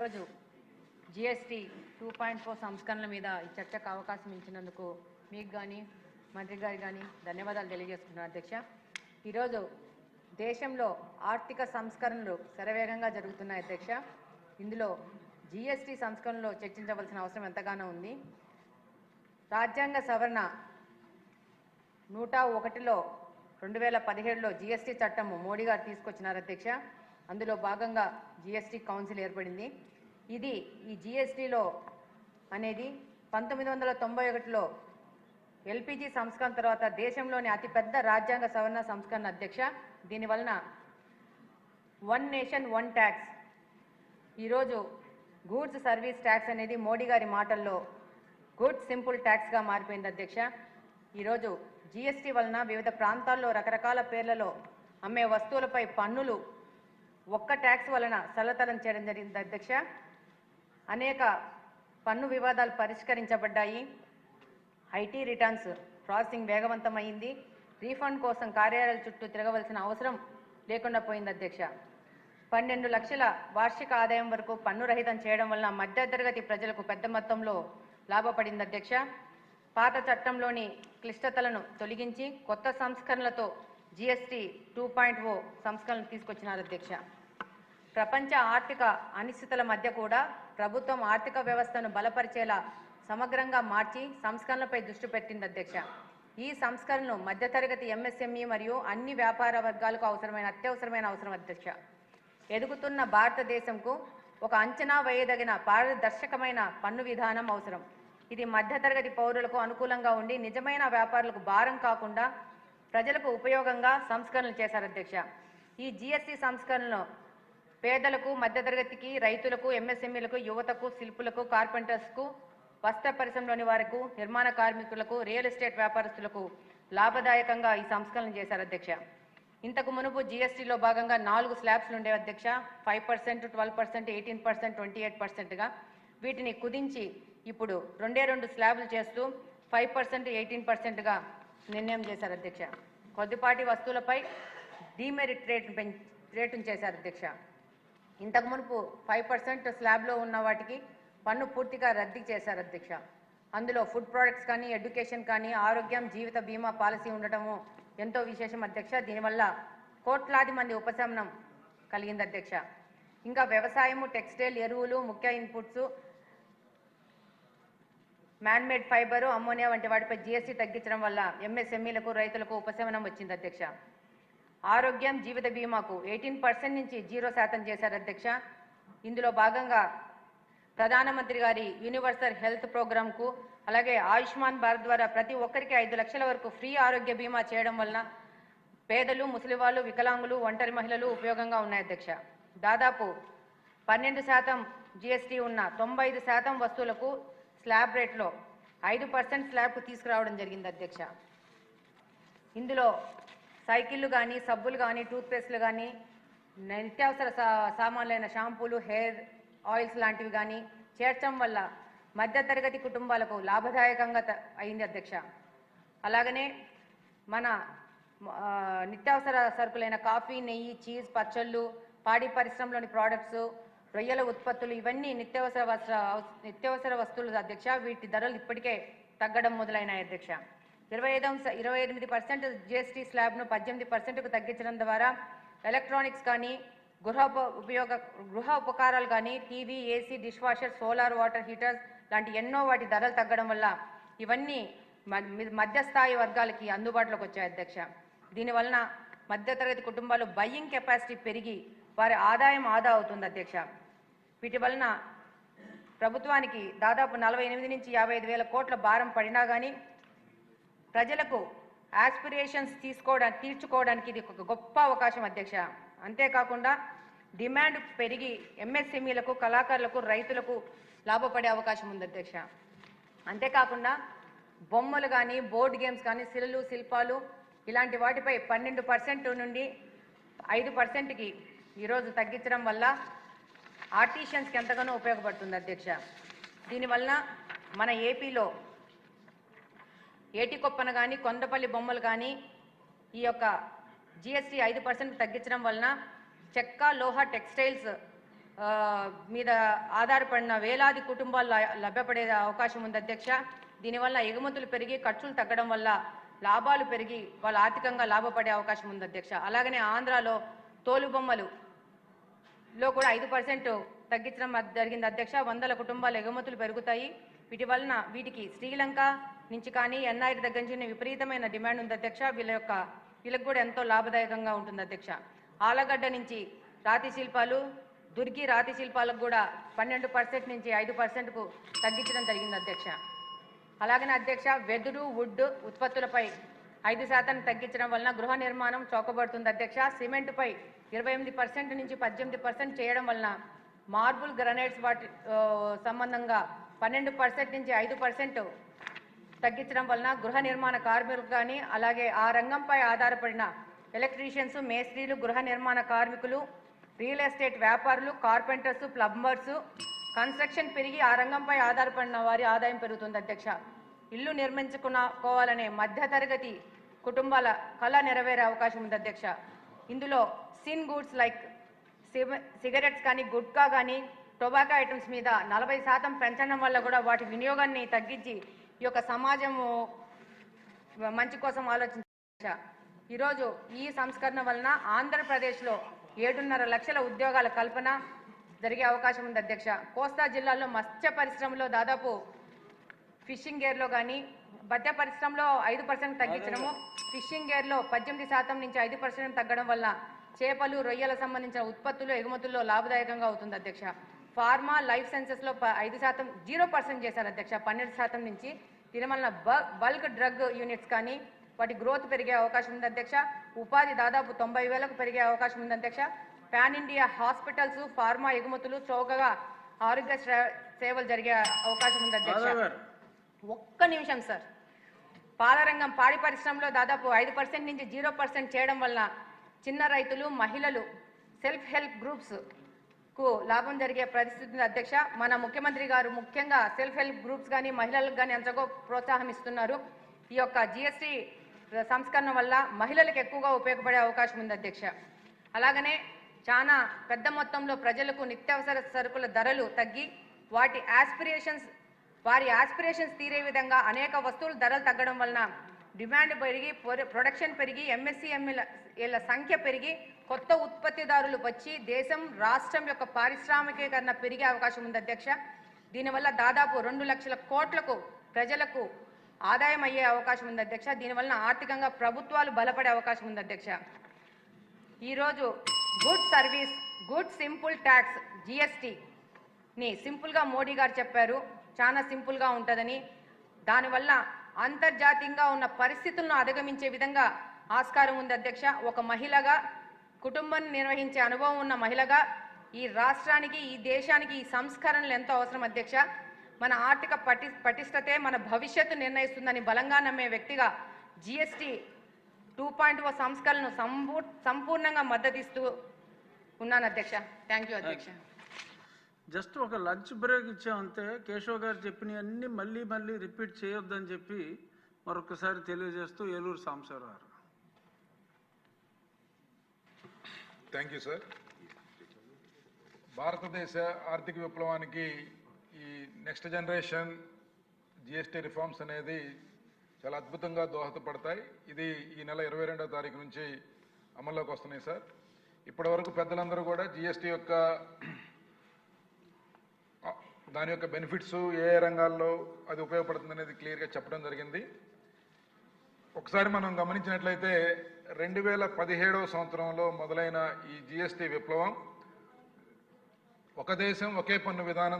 ఈరోజు GST two point four సంస్కరణల మీద ఈ చర్చకు అవకాశం ఇచ్చినందుకు మీకు కానీ మంత్రి గారు కానీ ధన్యవాదాలు తెలియజేసుకుంటున్నాను అధ్యక్ష. ఈరోజు దేశంలో ఆర్థిక సంస్కరణలు శరవేగంగా జరుగుతున్నాయి అధ్యక్ష. ఇందులో జిఎస్టీ సంస్కరణలో చర్చించవలసిన అవసరం ఎంతగానో ఉంది. రాజ్యాంగ సవరణ నూట ఒకటిలో రెండు వేల పదిహేడులో జిఎస్టీ చట్టము మోడీ గారు తీసుకొచ్చినారు అధ్యక్ష. అందులో భాగంగా జిఎస్టీ కౌన్సిల్ ఏర్పడింది. ఇది ఈ జిఎస్టీలో అనేది పంతొమ్మిది వందల తొంభై ఒకటిలో ఎల్పిజి సంస్కరణ తర్వాత దేశంలోని అతిపెద్ద రాజ్యాంగ సవరణ సంస్కరణ అధ్యక్ష. దీనివలన వన్ నేషన్ వన్ ట్యాక్స్. ఈరోజు గూడ్స్ సర్వీస్ ట్యాక్స్ అనేది మోడీ గారి మాటల్లో గుడ్ సింపుల్ ట్యాక్స్గా మారిపోయింది అధ్యక్ష. ఈరోజు జిఎస్టీ వలన వివిధ ప్రాంతాల్లో రకరకాల పేర్లలో అమ్మే వస్తువులపై పన్నులు ఒక్క ట్యాక్స్ వలన సరళతరం చేయడం జరిగింది అధ్యక్ష. అనేక పన్ను వివాదాలు పరిష్కరించబడ్డాయి. ఐటీ రిటర్న్స్ ప్రాసెసింగ్ వేగవంతమైంది. రీఫండ్ కోసం కార్యాలయాల చుట్టూ తిరగవలసిన అవసరం లేకుండా పోయింది అధ్యక్ష. పన్నెండు లక్షల వార్షిక ఆదాయం వరకు పన్ను రహితం చేయడం వలన మధ్యతరగతి ప్రజలకు పెద్ద మొత్తంలో లాభపడింది అధ్యక్ష. పాత చట్టంలోని క్లిష్టతలను తొలగించి కొత్త సంస్కరణలతో జిఎస్టీ టూ పాయింట్ ఓ సంస్కరణలు తీసుకొచ్చినారు అధ్యక్ష. ప్రపంచ ఆర్థిక అనిశ్చితుల మధ్య కూడా ప్రభుత్వం ఆర్థిక వ్యవస్థను బలపరిచేలా సమగ్రంగా మార్చి సంస్కరణలపై దృష్టి పెట్టింది అధ్యక్ష. ఈ సంస్కరణలు మధ్యతరగతి ఎంఎస్ఎంఈ మరియు అన్ని వ్యాపార వర్గాలకు అవసరమైన అత్యవసరమైన అవసరం అధ్యక్ష. ఎదుగుతున్న భారతదేశంకు ఒక అంచనా వేయదగిన పారదర్శకమైన పన్ను విధానం అవసరం. ఇది మధ్యతరగతి పౌరులకు అనుకూలంగా ఉండి నిజమైన వ్యాపారులకు భారం కాకుండా ప్రజలకు ఉపయోగంగా సంస్కరణలు చేశారు అధ్యక్ష. ఈ జిఎస్టి సంస్కరణలో పేదలకు మధ్యతరగతికి రైతులకు ఎంఎస్ఎంఈలకు యువతకు శిల్పులకు కార్పెంటర్స్కు వస్త్ర పరిశ్రమలోని వారికి నిర్మాణ కార్మికులకు రియల్ ఎస్టేట్ వ్యాపారస్తులకు లాభదాయకంగా ఈ సంస్కరణ చేశారు అధ్యక్ష. ఇంతకు మునుపు జీఎస్టీలో భాగంగా నాలుగు స్లాబ్స్లు ఉండేవి అధ్యక్ష. Five percent twelve percent eighteen percent twenty eight పర్సెంట్గా వీటిని కుదించి ఇప్పుడు రెండే రెండు స్లాబ్లు చేస్తూ ఫైవ్ పర్సెంట్ ఎయిటీన్ పర్సెంట్గా నిర్ణయం చేశారు అధ్యక్ష. కొద్దిపాటి వస్తువులపై డీమెరిట్ రేట్ పెం రేటును చేశారు అధ్యక్ష. ఇంతకు మునుపు ఫైవ్ పర్సెంట్ స్లాబ్లో ఉన్న వాటికి పన్ను పూర్తిగా రద్దు చేశారు అధ్యక్ష. అందులో ఫుడ్ ప్రోడక్ట్స్ కానీ ఎడ్యుకేషన్ కానీ ఆరోగ్యం జీవిత బీమా పాలసీ ఉండటము ఎంతో విశేషం అధ్యక్ష. దీనివల్ల కోట్లాది మంది ఉపశమనం కలిగింది అధ్యక్ష. ఇంకా వ్యవసాయము టెక్స్టైల్ ఎరువులు ముఖ్య ఇన్పుట్స్ మ్యాన్మేడ్ ఫైబరు అమ్మోనియా వంటి వాటిపై జీఎస్టీ తగ్గించడం వల్ల ఎంఎస్ఎంఈలకు రైతులకు ఉపశమనం వచ్చింది అధ్యక్ష. ఆరోగ్యం జీవిత బీమాకు ఎయిటీన్ పర్సెంట్ నుంచి జీరో శాతం చేశారు అధ్యక్ష. ఇందులో భాగంగా ప్రధానమంత్రి గారి యూనివర్సల్ హెల్త్ ప్రోగ్రాంకు అలాగే ఆయుష్మాన్ భారత్ ద్వారా ప్రతి ఒక్కరికి ఐదు లక్షల వరకు ఫ్రీ ఆరోగ్య బీమా చేయడం వలన పేదలు ముసలివాళ్ళు వికలాంగులు ఒంటరి మహిళలు ఉపయోగంగా ఉన్నాయి అధ్యక్ష. దాదాపు పన్నెండు శాతం జిఎస్టీ ఉన్న తొంభై ఐదు శాతం వస్తువులకు స్లాబ్ రేట్లో ఐదు పర్సెంట్ స్లాబ్కు తీసుకురావడం జరిగింది అధ్యక్ష. ఇందులో సైకిళ్ళు కానీ సబ్బులు కానీ టూత్పేస్ట్లు కానీ నిత్యావసర సా సామాన్లైన షాంపూలు హెయిర్ ఆయిల్స్ లాంటివి కానీ చేర్చడం వల్ల మధ్యతరగతి కుటుంబాలకు లాభదాయకంగా త- అయింది అధ్యక్ష. అలాగనే మన నిత్యావసర సరుకులైన కాఫీ నెయ్యి చీజ్ పచ్చళ్ళు పాడి పరిశ్రమలోని ప్రోడక్ట్స్ రొయ్యల ఉత్పత్తులు ఇవన్నీ నిత్యావసర వస్త్ర నిత్యావసర వస్తువులు అధ్యక్ష వీటి ధరలు ఇప్పటికే తగ్గడం మొదలైనాయి అధ్యక్ష. ఇరవై ఐదు అంశ ఇరవై ఎనిమిది పర్సెంట్ జిఎస్టీ స్లాబ్ను పద్దెనిమిది పర్సెంట్కు తగ్గించడం ద్వారా ఎలక్ట్రానిక్స్ కానీ గృహ ఉపయోగ గృహ ఉపకారాలు కానీ TV AC dishwasher solar water heaters లాంటి ఎన్నో వాటి ధరలు తగ్గడం వల్ల ఇవన్నీ మ- మధ్యస్థాయి వర్గాలకి అందుబాటులోకి వచ్చాయి అధ్యక్ష. దీనివలన మధ్యతరగతి కుటుంబాలు బయ్యింగ్ కెపాసిటీ పెరిగి వారి ఆదాయం ఆదా అవుతుంది అధ్యక్ష. వీటి వలన ప్రభుత్వానికి దాదాపు నలభై ఎనిమిది నుంచి యాభై ఐదు వేల కోట్ల భారం పడినా కానీ ప్రజలకు ఆస్పిరేషన్స్ తీసుకోవడానికి తీర్చుకోవడానికి ఇది ఒక గొప్ప అవకాశం అధ్యక్ష. అంతేకాకుండా డిమాండ్ పెరిగి ఎంఎస్ఎంఈలకు కళాకారులకు రైతులకు లాభపడే అవకాశం ఉంది అధ్యక్ష. అంతేకాకుండా బొమ్మలు కానీ బోర్డు గేమ్స్ కానీ శిలలు శిల్పాలు ఇలాంటి వాటిపై పన్నెండు పర్సెంట్ నుండి ఐదు పర్సెంట్కి ఈరోజు తగ్గించడం వల్ల ఆర్టిషియన్స్కి ఎంతగానో ఉపయోగపడుతుంది అధ్యక్ష. దీనివల్ల మన ఏపీలో ఏటికొప్పన కానీ కొండపల్లి బొమ్మలు కానీ ఈ యొక్క జిఎస్టీ ఐదు పర్సెంట్ తగ్గించడం వలన చెక్క లోహ టెక్స్టైల్స్ మీద ఆధారపడిన వేలాది కుటుంబాలు లభ్యపడే అవకాశం ఉంది అధ్యక్ష. దీనివల్ల ఎగుమతులు పెరిగి ఖర్చులు తగ్గడం వల్ల లాభాలు పెరిగి వాళ్ళు ఆర్థికంగా లాభపడే అవకాశం ఉంది అధ్యక్ష. అలాగనే ఆంధ్రాలో తోలుబొమ్మలు లో కూడా ఐదు పర్సెంట్ తగ్గించడం జరిగింది అధ్యక్ష. వందల కుటుంబాలు ఎగుమతులు పెరుగుతాయి. వీటి వలన వీటికి శ్రీలంక నుంచి కానీ ఎన్ఐ దగ్గర నుంచి విపరీతమైన డిమాండ్ ఉంది అధ్యక్ష. వీళ్ళ యొక్క వీళ్ళకి కూడా ఎంతో లాభదాయకంగా ఉంటుంది అధ్యక్ష. ఆలగడ్డ నుంచి రాతి శిల్పాలు దుర్గి రాతి శిల్పాలకు కూడా పన్నెండు పర్సెంట్ నుంచి ఐదు పర్సెంట్కు తగ్గించడం జరిగింది అధ్యక్ష. అలాగనే అధ్యక్ష వెదురు వుడ్ ఉత్పత్తులపై ఐదు శాతాన్ని తగ్గించడం వలన గృహ నిర్మాణం చౌకబడుతుంది అధ్యక్ష. సిమెంట్పై ఇరవై ఎనిమిది పర్సెంట్ నుంచి పద్దెనిమిది పర్సెంట్ చేయడం వలన మార్బుల్ గ్రనైట్స్ వాటి సంబంధంగా పన్నెండు పర్సెంట్ నుంచి ఐదు పర్సెంట్ తగ్గించడం వలన గృహ నిర్మాణ కార్మికులు కానీ అలాగే ఆ రంగంపై ఆధారపడిన ఎలక్ట్రీషియన్స్ మేస్త్రీలు గృహ నిర్మాణ కార్మికులు రియల్ ఎస్టేట్ వ్యాపారులు కార్పెంటర్స్ ప్లంబర్స్ కన్స్ట్రక్షన్ పెరిగి ఆ రంగంపై ఆధారపడిన వారి ఆదాయం పెరుగుతుంది అధ్యక్ష. ఇల్లు నిర్మించుకోవాలనే మధ్యతరగతి కుటుంబాల కళ నెరవేరే అవకాశం ఉంది అధ్యక్ష. ఇందులో సిన్ గూడ్స్ లైక్ సిగరెట్స్ కానీ గుట్కా కానీ టొబాకో ఐటమ్స్ మీద నలభై శాతం పెంచడం వల్ల కూడా వాటి వినియోగాన్ని తగ్గించి ఈ యొక్క సమాజము మంచి కోసం ఆలోచించ. ఈరోజు ఈ సంస్కరణ వలన ఆంధ్రప్రదేశ్లో ఏడున్నర లక్షల ఉద్యోగాల కల్పన జరిగే అవకాశం ఉంది అధ్యక్ష. కోస్తా జిల్లాలో మత్స్య పరిశ్రమలో దాదాపు ఫిషింగ్ గేర్లో కానీ మధ్య పరిశ్రమలో ఐదు పర్సెంట్ తగ్గించడము ఫిషింగ్ గేర్లో పద్దెనిమిది శాతం నుంచి ఐదు పర్సెంట్ తగ్గడం వల్ల చేపలు రొయ్యల సంబంధించిన ఉత్పత్తులు ఎగుమతుల్లో లాభదాయకంగా అవుతుంది అధ్యక్ష. ఫార్మా లైఫ్ సైన్సెస్లో ఐదు శాతం జీరో పర్సెంట్ చేశారు అధ్యక్ష. పన్నెండు శాతం నుంచి బ- బల్క్ డ్రగ్ యూనిట్స్ కానీ వాటి గ్రోత్ పెరిగే అవకాశం ఉంది అధ్యక్ష. ఉపాధి దాదాపు తొంభై వేలకు పెరిగే అవకాశం ఉంది అధ్యక్ష. పాన్ ఇండియా హాస్పిటల్స్ ఫార్మా ఎగుమతులు చౌకగా ఆరోగ్య సేవలు జరిగే అవకాశం ఉంది అధ్యక్ష. ఒక్క నిమిషం సార్. పాలరంగం పాడి పరిశ్రమలో దాదాపు ఐదు పర్సెంట్ నుంచి జీరో పర్సెంట్ చేయడం వల్ల చిన్న రైతులు మహిళలు సెల్ఫ్ హెల్ప్ గ్రూప్స్ కు లాభం జరిగే పరిస్థితి అధ్యక్ష మన ముఖ్యమంత్రి గారు ముఖ్యంగా సెల్ఫ్ హెల్ప్ గ్రూప్స్ కానీ మహిళలకు కానీ ఎంతగో ప్రోత్సాహం ఇస్తున్నారు? ఈ యొక్క జిఎస్టీ సంస్కరణ వల్ల మహిళలకు ఎక్కువగా ఉపయోగపడే అవకాశం ఉంది అధ్యక్ష. అలాగనే చాలా పెద్ద మొత్తంలో ప్రజలకు నిత్యావసర సరుకుల ధరలు తగ్గి వాటి ఆస్పిరేషన్స్ వారి ఆస్పిరేషన్స్ తీరే విధంగా అనేక వస్తువుల ధరలు తగ్గడం వలన డిమాండ్ పెరిగి ప్రొడక్షన్ పెరిగి ఎంఎస్సీఎంఎల సంఖ్య పెరిగి కొత్త ఉత్పత్తిదారులు వచ్చి దేశం రాష్ట్రం యొక్క పారిశ్రామికీకరణ పెరిగే అవకాశం ఉంది అధ్యక్ష. దీనివల్ల దాదాపు రెండు లక్షల కోట్లకు ప్రజలకు ఆదాయం అయ్యే అవకాశం ఉంది అధ్యక్ష. దీనివల్ల ఆర్థికంగా ప్రభుత్వాలు బలపడే అవకాశం ఉంది అధ్యక్ష. ఈరోజు good service good simple tax జిఎస్టీని సింపుల్గా మోడీ గారు చెప్పారు. చాలా సింపుల్గా ఉంటుందని. దానివల్ల అంతర్జాతీయంగా ఉన్న పరిస్థితులను అధిగమించే విధంగా ఆస్కారం ఉంది అధ్యక్ష. ఒక మహిళగా కుటుంబాన్ని నిర్వహించే అనుభవం ఉన్న మహిళగా ఈ రాష్ట్రానికి ఈ దేశానికి ఈ సంస్కరణలు ఎంతో అవసరం అధ్యక్ష. మన ఆర్థిక పటి పటిష్టతే మన భవిష్యత్తు నిర్ణయిస్తుందని బలంగా నమ్మే వ్యక్తిగా జిఎస్టీ టూ పాయింట్ ఓ సంస్కరణను సంపూర్ణంగా మద్దతిస్తూ ఉన్నాను అధ్యక్ష. థ్యాంక్ యూ అధ్యక్ష. జస్ట్ ఒక లంచ్ బ్రేక్ ఇచ్చామంతే కేశవ్ గారు చెప్పినవన్నీ మళ్ళీ మళ్ళీ రిపీట్ చేయొద్దని చెప్పి మరొకసారి తెలియజేస్తూ ఏలూరు సాంబశివరావు గారు. థ్యాంక్ యూ సార్ భారతదేశ ఆర్థిక విప్లవానికి ఈ నెక్స్ట్ జనరేషన్ జిఎస్టీ రిఫార్మ్స్ అనేది చాలా అద్భుతంగా దోహదపడతాయి. ఇది ఈ నెల ఇరవై రెండవ తారీఖు నుంచి అమల్లోకి వస్తున్నాయి సార్ ఇప్పటివరకు పెద్దలందరూ కూడా జిఎస్టీ యొక్క దాని యొక్క బెనిఫిట్స్ ఏ ఏ రంగాల్లో అది ఉపయోగపడుతుంది అనేది క్లియర్గా చెప్పడం జరిగింది. ఒకసారి మనం గమనించినట్లయితే రెండు వేల పదిహేడవ సంవత్సరంలో మొదలైన ఈ జిఎస్టీ విప్లవం ఒక దేశం ఒకే పన్ను విధానం